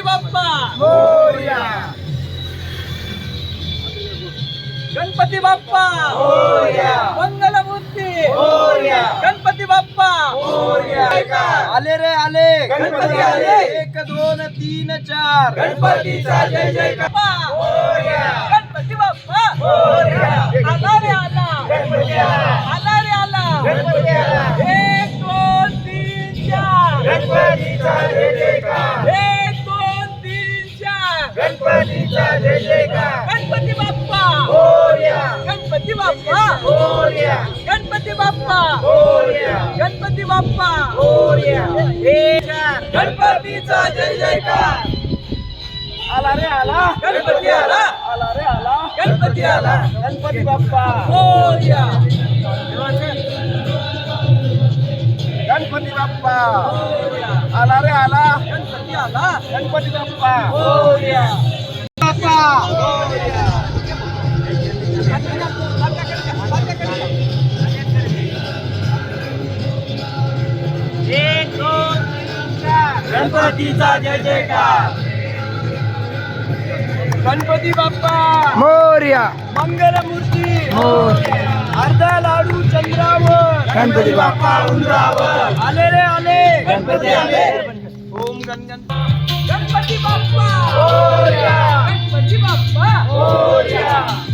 बाप्पा गणपती बाप्पा. मंगलमूर्ती. गणपती बाप्पा. आले रे आले. गणपती आले. एक दोन तीन चार. गणपतीचा जय जय गणपती. बाप्पा. गणपतीचा जय जयकार. एक दोन तीन चार गणपतीचा जय जयकार. गणपती बाप्पा. मोरया गणपती बाप्पा. मोरया गणपती बाप्पा. मोरया गणपती बाप्पा. मोरया गणपतीचा जय जयकार. आला रे आला. गणपती आला. आला. रे आला. गणपती आला. गणपती बाप्पा. मोरया गणपती बाप्पा. आला रे आला. गणपती आला गणपती बाप्पा. गणपतीचा जय जयकार. गणपती बाप्पा. मोर्या. मंगलमूर्ती. अर्धा लाडू चंद्रावर गणपती बाप्पा उंदरावर आले रे आले गणपती आले. ओम गण गण गणपती बाप्पा. गणपती बाप्पा.